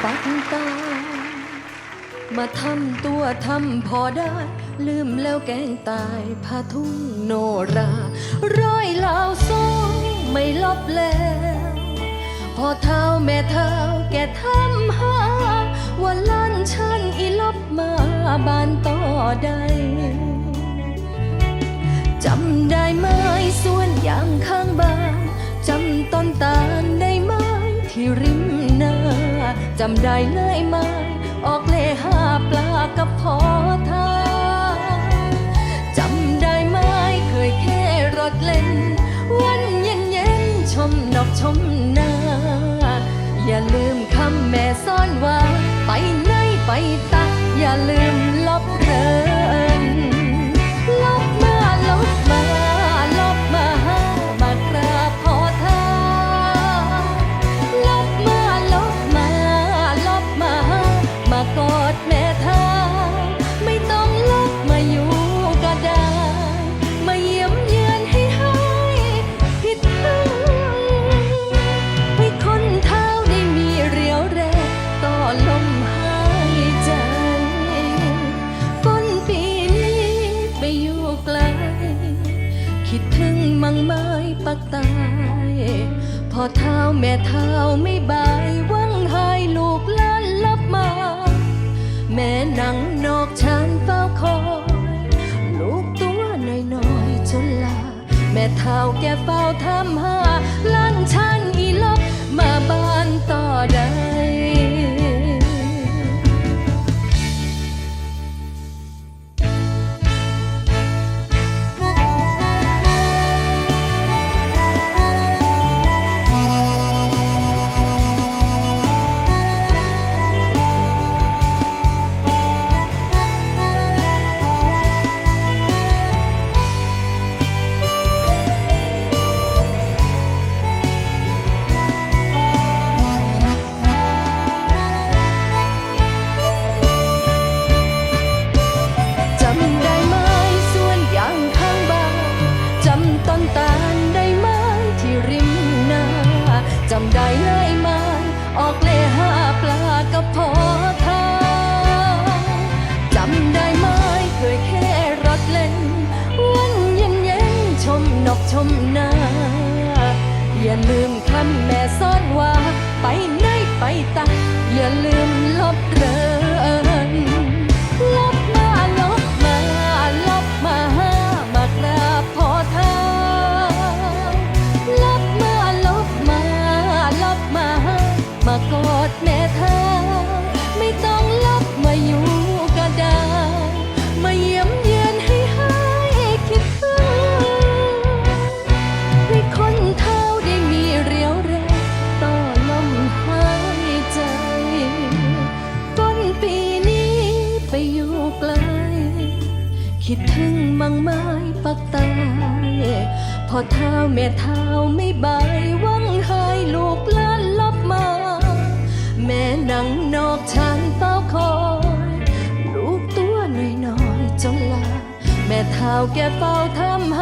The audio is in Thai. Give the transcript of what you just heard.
ปักตา มาทำตัวทำพอได้ ลืมแล้วแกงตายพาทุ่งโนรา ร้อยเหล่าซองไม่ลบแล้ว พอเท้าแม่เท้าแกทำหา ว่าล้านฉันอีลบมาบานต่อได้จำได้ไหมส่วนยางข้างบ้าน จำได้เลยไหมออกเลหาปลากับพอทางจำได้ไหมเคยแค่รถเล่น วันเย็นเย็นชมนกชมนาอย่าลืมคำแม่ซ่อนว่า ไปไหนไปตักอย่าลืมลบเธอ คิดถึงมังไม้ปักตายพอเท้าแม่เท้าไม่บายวังหายลูกล้านลับมา แม่นั่งนอกชานเฝ้าคอย ลูกตัวน้อยๆจนลา แม่เท้าแกเฝ้าทำหาล้านชันอีลบมาบ้านต่อได้ จำได้เลยไหมออกเลหาปลากระพอทางจำได้ไหมเคยแค่รถเล่น วันเย็นเย็นชมนกชมนา อย่าลืมคำแม่ซ่อนว่า คิดถึงมังไม้ปักตายพอเท้าแม่เท้าไม่บายวังหายลูกล้านลับมา แม่นั่งนอกชานเฝ้าคอย ลูกตัวน้อยๆจนลา แม่เท้าแกเฝ้าทำหา